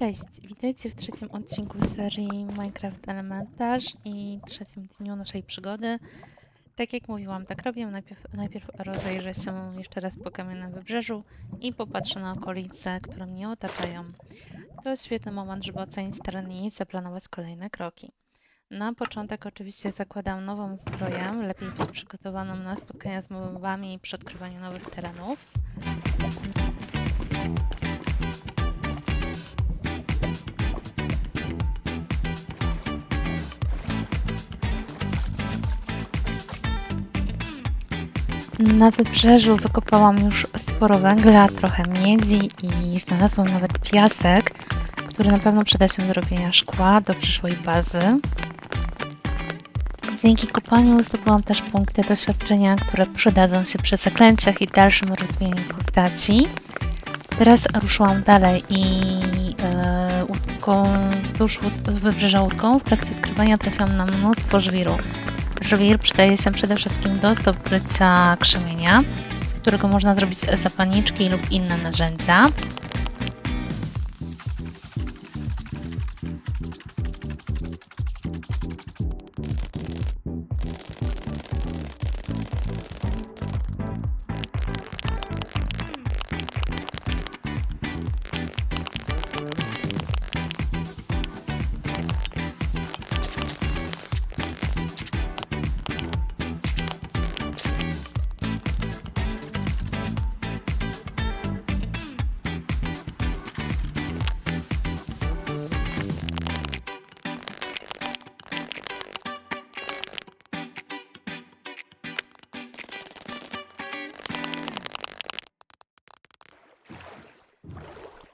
Cześć, witajcie w trzecim odcinku serii Minecraft Elementarz i trzecim dniu naszej przygody. Tak jak mówiłam, tak robię. Najpierw, najpierw rozejrzę się jeszcze raz po kamiennym wybrzeżu i popatrzę na okolice, które mnie otaczają. To świetny moment, żeby ocenić teren i zaplanować kolejne kroki. Na początek oczywiście zakładam nową zbroję, lepiej być przygotowaną na spotkania z mobami i przy odkrywaniu nowych terenów. Na wybrzeżu wykopałam już sporo węgla, trochę miedzi i znalazłam nawet piasek, który na pewno przyda się do robienia szkła do przyszłej bazy. Dzięki kopaniu zdobyłam też punkty doświadczenia, które przydadzą się przy zaklęciach i dalszym rozwijaniu postaci. Teraz ruszyłam dalej i e, wzdłuż wybrzeża łódką w trakcie odkrywania trafiłam na mnóstwo żwiru. Żwir przydaje się przede wszystkim do zdobycia krzemienia, z którego można zrobić zapalniczki lub inne narzędzia.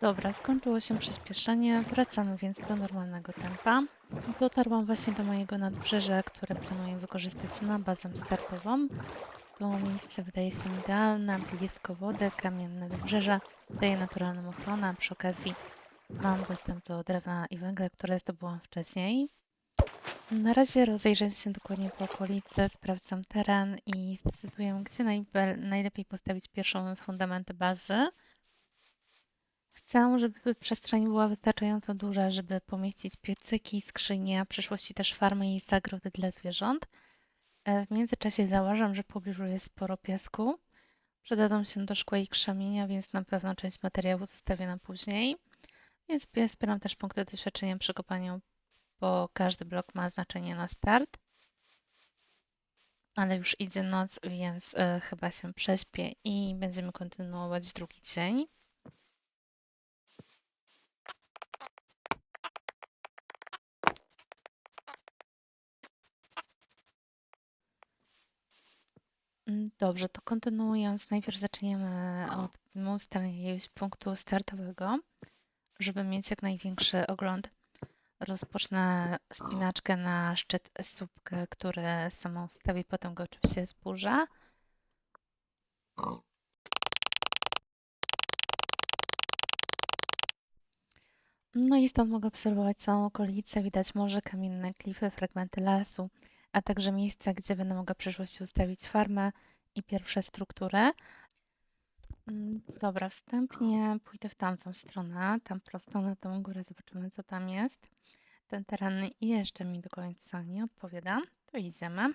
Dobra, skończyło się przyspieszenie, wracamy więc do normalnego tempa. Dotarłam właśnie do mojego nadbrzeża, które planuję wykorzystać na bazę startową. To miejsce wydaje się idealne, blisko wody, kamienne wybrzeże, daje naturalną ochronę, przy okazji mam dostęp do drewna i węgla, które zdobyłam wcześniej. Na razie rozejrzę się dokładnie po okolicy, sprawdzam teren i zdecyduję, gdzie najlepiej postawić pierwszą fundament bazy. Chcę, żeby przestrzeń była wystarczająco duża, żeby pomieścić piecyki, skrzynie, a w przyszłości też farmy i zagrody dla zwierząt. E, W międzyczasie zauważam, że w pobliżu jest sporo piasku. Przydadzą się do szkła i krzemienia, więc na pewno część materiału zostawię na później. Więc zbieram też punkty doświadczenia przy kopaniu, bo każdy blok ma znaczenie na start. Ale już idzie noc, więc e, chyba się prześpię i będziemy kontynuować drugi dzień. Mm, Dobrze, to kontynuując, najpierw zaczniemy od jakiegoś punktu startowego, żeby mieć jak największy ogląd. Rozpocznę spinaczkę na szczyt słupkę, który samą stawi, potem go oczywiście zburzę. No i stąd mogę obserwować całą okolicę, widać morze, kamienne klify, fragmenty lasu, a także miejsca, gdzie będę mogła w przyszłości ustawić farmę i pierwsze struktury. Mm, Dobra, wstępnie pójdę w tamtą stronę, tam prosto na tą górę, zobaczymy co tam jest. Ten teren jeszcze mi do końca nie odpowiada, to idziemy.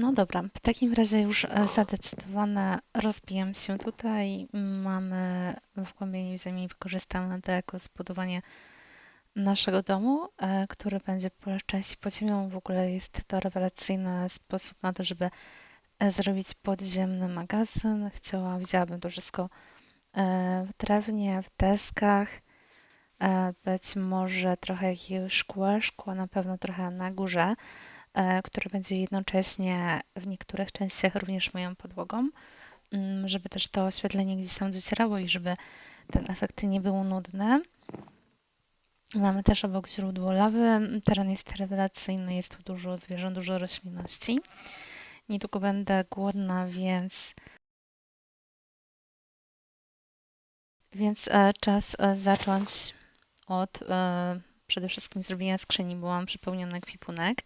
No dobra, w takim razie już e, zadecydowane rozbijam się tutaj. Mamy w ziemi wykorzystane to jako zbudowanie naszego domu, e, który będzie po części podziemią. W ogóle jest to rewelacyjny sposób na to, żeby e, zrobić podziemny magazyn. Chciała, widziałabym to wszystko w drewnie, w deskach. Być może trochę jakiegoś szkła, szkła na pewno trochę na górze, e, które będzie jednocześnie w niektórych częściach również moją podłogą, mm, żeby też to oświetlenie gdzieś tam docierało i żeby ten efekt nie był nudny. Mamy też obok źródło lawy. Teren jest rewelacyjny, jest tu dużo zwierząt, dużo roślinności. Niedługo będę głodna, więc więc e, czas e, zacząć od przede wszystkim zrobienia skrzyni, bo mam przepełniony ekwipunek.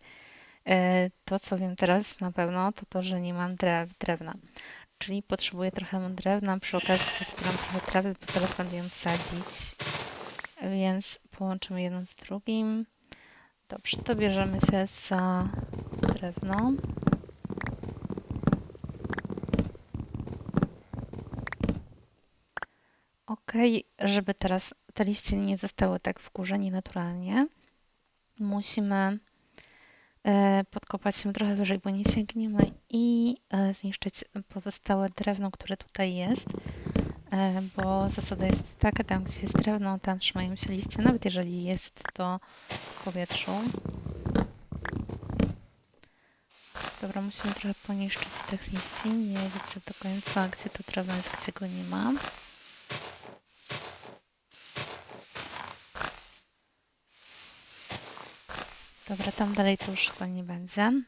E, to, co wiem teraz na pewno, to to, że nie mam drew, drewna. Czyli potrzebuję trochę drewna, przy okazji pozbieram trochę trawy, bo zaraz będę ją sadzić. Więc połączymy jedno z drugim. Dobrze, to bierzemy się za drewno. Ok, żeby teraz te liście nie zostały tak w górze nienaturalnie, musimy podkopać się trochę wyżej, bo nie sięgniemy i e, zniszczyć pozostałe drewno, które tutaj jest, e, bo zasada jest taka, tam gdzie jest drewno, tam trzymają się liście, nawet jeżeli jest to w powietrzu. Dobra, musimy trochę poniszczyć tych liści. Nie widzę do końca, gdzie to drewno jest, gdzie go nie ma. Dobra, tam dalej to już chyba nie będzie.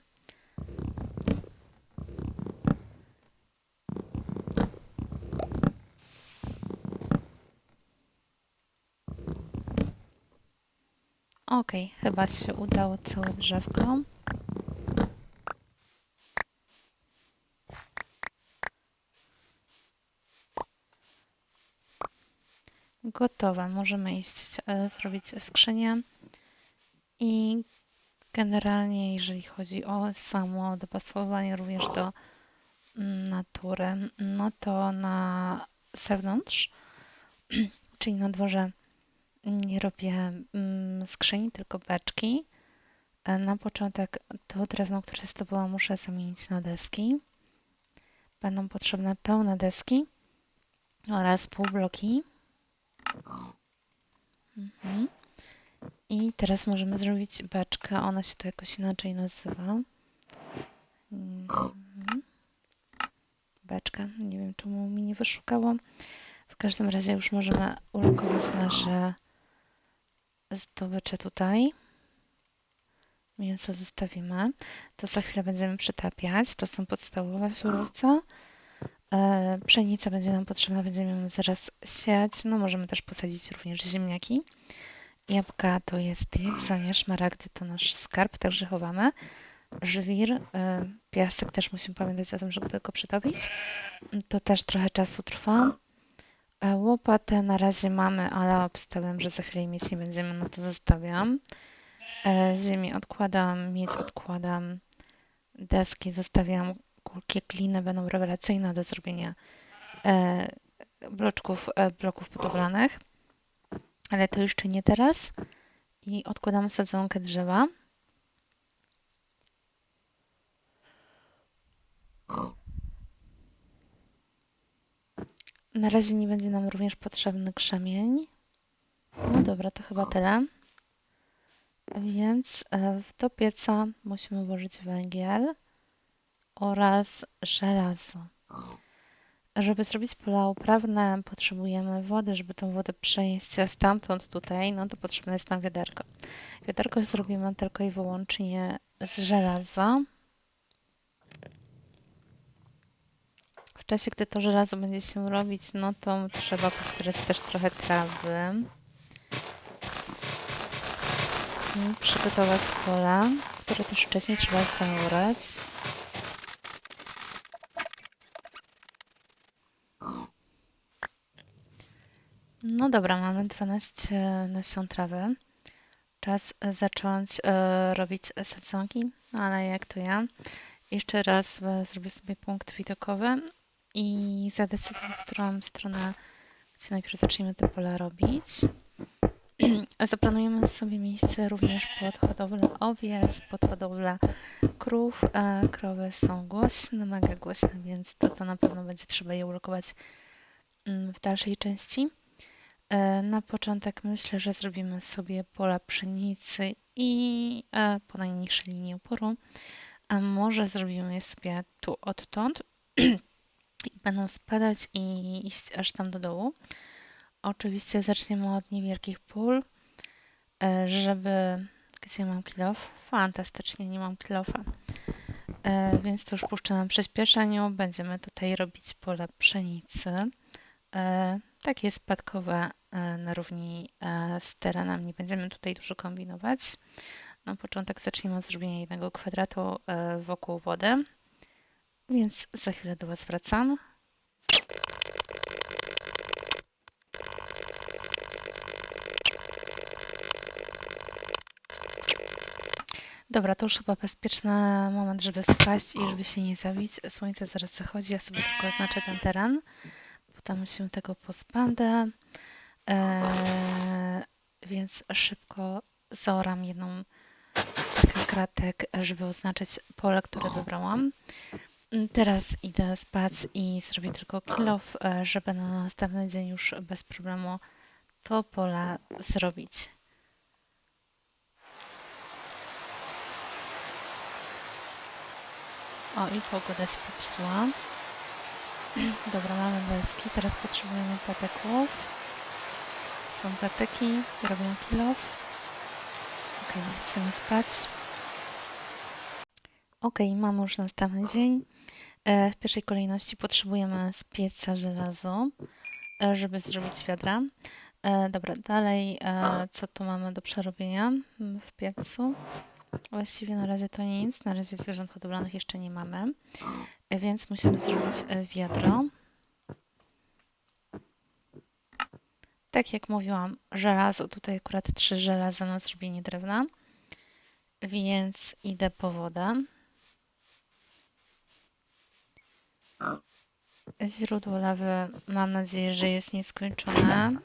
Okej, chyba się udało całe drzewko. Gotowe. Możemy iść e, zrobić skrzynię. I generalnie, jeżeli chodzi o samo dopasowanie również do mm, natury, no to na zewnątrz, czyli na dworze, nie robię mm, skrzyni, tylko beczki. E, Na początek to drewno, które zdobyłam, muszę zamienić na deski. Będą potrzebne pełne deski oraz półbloki. Mhm. I teraz możemy zrobić beczkę. Ona się tu jakoś inaczej nazywa. Mhm. Beczka. Nie wiem, czemu mi nie wyszukało. W każdym razie już możemy ulokować nasze zdobycze tutaj. Mięso zostawimy. To za chwilę będziemy przytapiać. To są podstawowe surowce. E, Pszenica będzie nam potrzebna, będziemy ją zaraz siać. No możemy też posadzić również ziemniaki. Jabłka to jest jedzenie, szmaragdy to nasz skarb, także chowamy. Żwir, y, piasek też musimy pamiętać o tym, żeby go przytopić. To też trochę czasu trwa. E, Łopatę na razie mamy, ale obstawiam, że za chwilę mieć nie będziemy, no to zostawiam. E, Ziemię odkładam, miedź odkładam, deski zostawiam, kulki gliny będą rewelacyjne do zrobienia e, bloczków, bloków budowlanych ale to jeszcze nie teraz. I odkładamy sadzonkę drzewa. Na razie nie będzie nam również potrzebny krzemień. No dobra, to chyba tyle. Więc e, w do pieca musimy włożyć węgiel oraz żelazo. Żeby zrobić pola uprawne, potrzebujemy wody, żeby tą wodę przenieść stamtąd tutaj, no to potrzebne jest nam wiaderko. Wiaderko zrobimy tylko i wyłącznie z żelaza. W czasie, gdy to żelazo będzie się robić, no to trzeba pozbierać też trochę trawy. I przygotować pola, które też wcześniej trzeba zaorać. No dobra, mamy 12 nasion trawy. Czas zacząć e, robić sadzonki, ale jak to ja. Jeszcze raz e, zrobię sobie punkt widokowy i zadecyduję, w którą stronę gdzie najpierw zaczniemy te pola robić. Zaplanujemy sobie miejsce również pod hodowlę owiec, pod hodowlę krów. E, krowy są głośne, mega głośne, więc to, to na pewno będzie trzeba je ulokować mm, w dalszej części. E, na początek myślę, że zrobimy sobie pola pszenicy i e, po najniższej linii oporu. A może zrobimy je sobie tu odtąd i będą spadać i iść aż tam do dołu. Oczywiście zaczniemy od niewielkich pól, e, żeby... Gdzie mam kilof? Fantastycznie, nie mam kilofa. Więc to już puszczę na przyspieszeniu. Będziemy tutaj robić pole pszenicy. Takie spadkowe na równi e, z terenem. Nie będziemy tutaj dużo kombinować. Na początek zaczniemy od zrobienia jednego kwadratu e, wokół wody. Więc za chwilę do Was wracam. Dobra, to już chyba bezpieczny moment, żeby spaść i żeby się nie zabić. Słońce zaraz zachodzi, ja sobie tylko oznaczę ten teren. Potem się tego pozbędę. Eee, więc szybko zaoram jedną kilka kratek, żeby oznaczyć pole, które wybrałam. Teraz idę spać i zrobię tylko kill off, e, żeby na następny dzień już bez problemu to pole zrobić. O, i pogoda się popsuła. Dobra, mamy deski. Teraz potrzebujemy pateków. Są pateki, robią kill off. Ok, lecimy spać. Ok, mamy już następny dzień. E, W pierwszej kolejności potrzebujemy z pieca żelazo, e, żeby zrobić wiadra. E, Dobra, dalej, co tu mamy do przerobienia w piecu? Właściwie na razie to nic, na razie zwierząt hodowlanych jeszcze nie mamy, więc musimy zrobić wiadro. Tak jak mówiłam, żelazo, tutaj akurat trzy żelaza na zrobienie drewna, więc idę po wodę. Źródło lawy mam nadzieję, że jest nieskończone.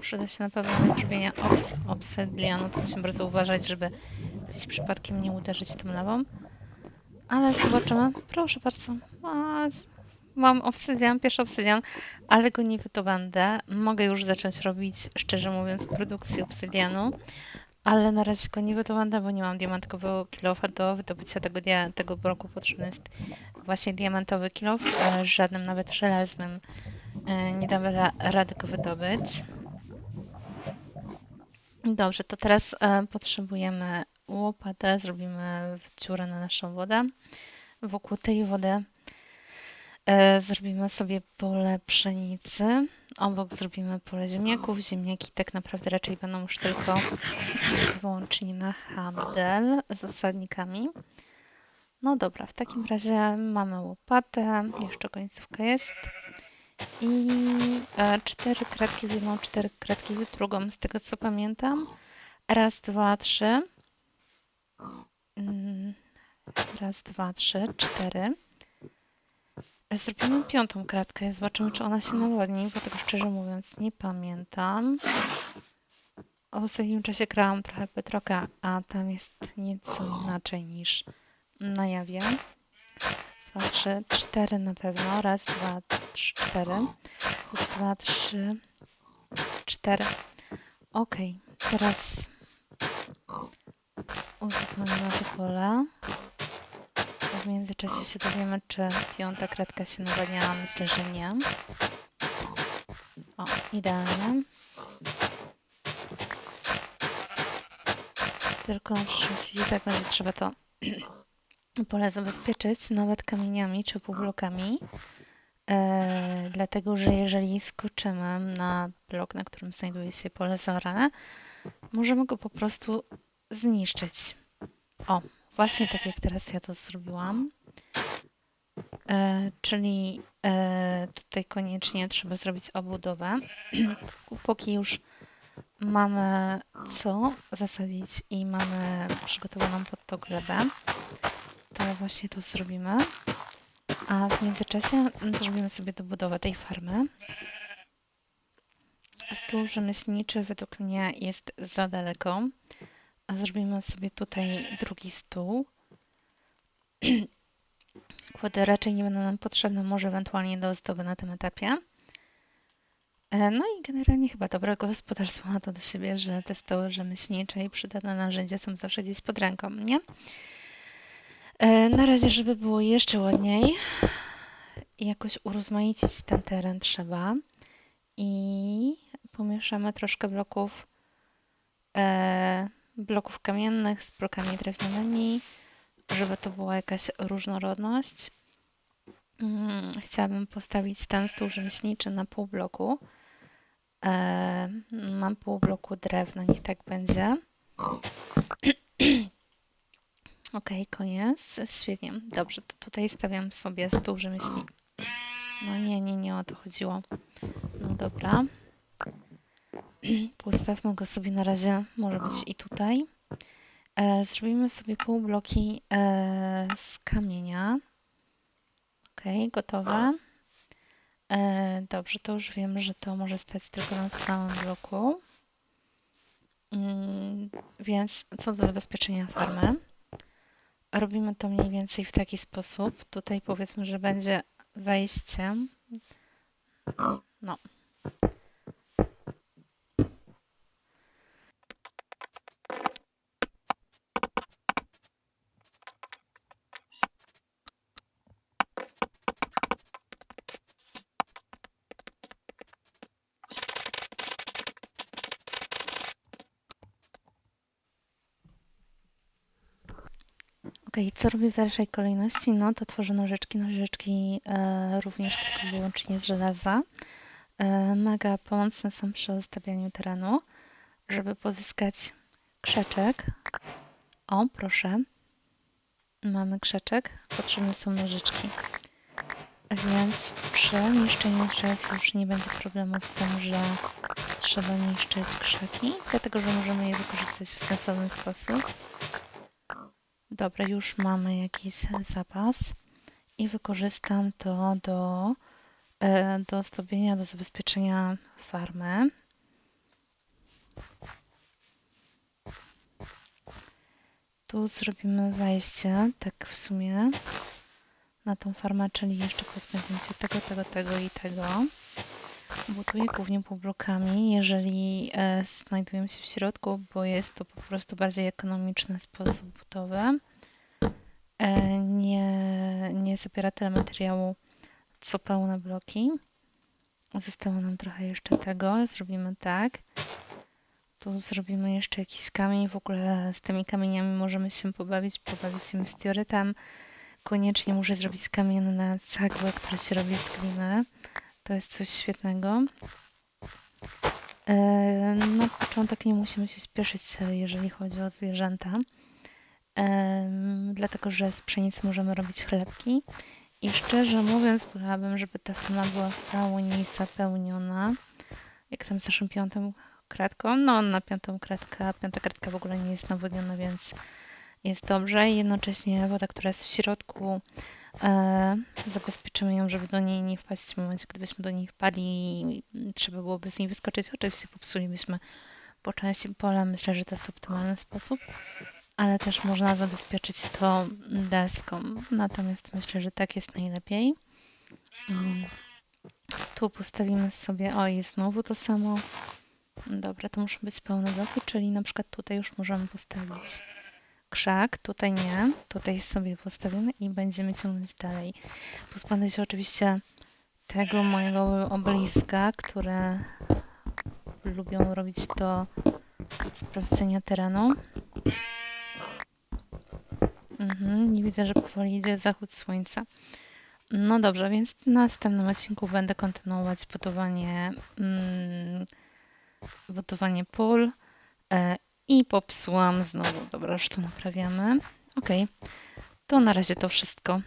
Przyda się na pewno do zrobienia obs obsydianu. To musimy bardzo uważać, żeby gdzieś przypadkiem nie uderzyć tą lawą. Ale zobaczymy. Proszę bardzo. A, mam obsydian, pierwszy obsydian, ale go nie wydobędę. Mogę już zacząć robić, szczerze mówiąc, produkcję obsydianu. Ale na razie go nie wydobędę, bo nie mam diamentowego kilofa do wydobycia tego, dia- tego bloku. Potrzebny jest właśnie diamentowy kilof, e, żadnym nawet żelaznym e, nie damy ra rady go wydobyć. Dobrze, to teraz e, potrzebujemy łopatę, zrobimy dziurę na naszą wodę. Wokół tej wody zrobimy sobie pole pszenicy. Obok zrobimy pole ziemniaków. Ziemniaki tak naprawdę raczej będą już tylko wyłącznie na handel z osadnikami. No dobra, w takim razie mamy łopatę, jeszcze końcówka jest. I e, cztery kratki w jedną, cztery kratki w drugą, z tego co pamiętam. Raz, dwa, trzy. Mm, Raz, dwa, trzy, cztery. Zrobimy piątą kratkę, zobaczymy czy ona się nawodni, bo tego szczerze mówiąc nie pamiętam. W ostatnim czasie grałam trochę Petroka, a tam jest nieco inaczej niż na jawie. Dwa, trzy, cztery na pewno. Raz, dwa, trzy, cztery. Raz, dwa, trzy, cztery. Ok, teraz uzupełnimy to pole. W międzyczasie się dowiemy, czy piąta kratka się nawadniała. Myślę, że nie. O, idealnie. Tylko przyszłość i tak będzie trzeba to pole zabezpieczyć nawet kamieniami czy półblokami. E, dlatego, że jeżeli skoczymy na blok, na którym znajduje się pole zorane, możemy go po prostu zniszczyć. O, właśnie tak jak teraz ja to zrobiłam. E, czyli e, tutaj koniecznie trzeba zrobić obudowę. Póki już mamy co zasadzić i mamy przygotowaną pod to glebę, to właśnie to zrobimy. A w międzyczasie zrobimy sobie dobudowę tej farmy. Stół rzemieślniczy według mnie jest za daleko. Zrobimy sobie tutaj drugi stół. Kłody raczej nie będą nam potrzebne, może ewentualnie do ozdoby na tym etapie. E, No i generalnie chyba dobrego gospodarstwo ma to do siebie, że te stoły rzemieślnicze i przydatne narzędzia są zawsze gdzieś pod ręką, nie? E, Na razie, żeby było jeszcze ładniej, jakoś urozmaicić ten teren trzeba i pomieszamy troszkę bloków, e, bloków kamiennych z blokami drewnianymi, żeby to była jakaś różnorodność. Mm, Chciałabym postawić ten stół rzemieślniczy na pół bloku. E, mam pół bloku drewna, niech tak będzie. Ok, koniec. Świetnie. Dobrze, to tutaj stawiam sobie stół rzemieślniczy. No nie, nie, nie o to chodziło. No dobra. Postawmy go sobie na razie, może być i tutaj. E, zrobimy sobie półbloki e, z kamienia. Ok, gotowe. E, dobrze, to już wiem, że to może stać tylko na całym bloku. Mm, więc co do zabezpieczenia farmy, robimy to mniej więcej w taki sposób. Tutaj powiedzmy, że będzie wejście. No. Ok, co robię w dalszej kolejności? No to tworzę nożyczki. Nożyczki e, również tylko wyłącznie z żelaza. E, mega pomocne są przy ozdabianiu terenu, żeby pozyskać krzaczek. O, proszę. Mamy krzaczek. Potrzebne są nożyczki. Więc przy niszczeniu drzew już nie będzie problemu z tym, że trzeba niszczyć krzaki, dlatego że możemy je wykorzystać w sensowny sposób. Dobra, już mamy jakiś zapas i wykorzystam to do, e, do ozdobienia, do zabezpieczenia farmy. Tu zrobimy wejście, tak w sumie, na tą farmę, czyli jeszcze pozbędziemy się tego, tego, tego i tego. Buduję głównie półblokami, jeżeli e, znajdujemy się w środku, bo jest to po prostu bardziej ekonomiczny sposób budowy. E, nie, nie zabiera tyle materiału, co pełne bloki. Zostało nam trochę jeszcze tego. Zrobimy tak. Tu zrobimy jeszcze jakiś kamień. W ogóle z tymi kamieniami możemy się pobawić, pobawić się meteorytem. Koniecznie muszę zrobić kamienne cegły, które się robi z gliny. To jest coś świetnego. E, Na początek nie musimy się spieszyć, jeżeli chodzi o zwierzęta, dlatego że z pszenicy możemy robić chlebki. I szczerze mówiąc, wolałabym, żeby ta farma była w pełni zapełniona. Jak tam z naszą piątą kratką? No, na piątą kratkę. Piąta kratka w ogóle nie jest nawodniona, więc jest dobrze. I jednocześnie woda, która jest w środku, zabezpieczymy ją, żeby do niej nie wpaść w momencie, gdybyśmy do niej wpadli trzeba byłoby z niej wyskoczyć. Oczywiście popsulibyśmy po części pole. Myślę, że to jest optymalny sposób, ale też można zabezpieczyć to deską. Natomiast myślę, że tak jest najlepiej. Mm. Tu postawimy sobie, o i znowu to samo. Dobra, to muszą być pełne bloki, czyli na przykład tutaj już możemy postawić krzak, tutaj nie, tutaj sobie postawimy i będziemy ciągnąć dalej. Pozbędę się oczywiście tego mojego obeliska, które lubią robić to sprawdzenia terenu. Mhm, nie widzę, że powoli idzie zachód słońca. No dobrze, więc w następnym odcinku będę kontynuować budowanie, mm, budowanie pól e, i popsułam znowu. Dobra, już to naprawiamy. Ok, to na razie to wszystko.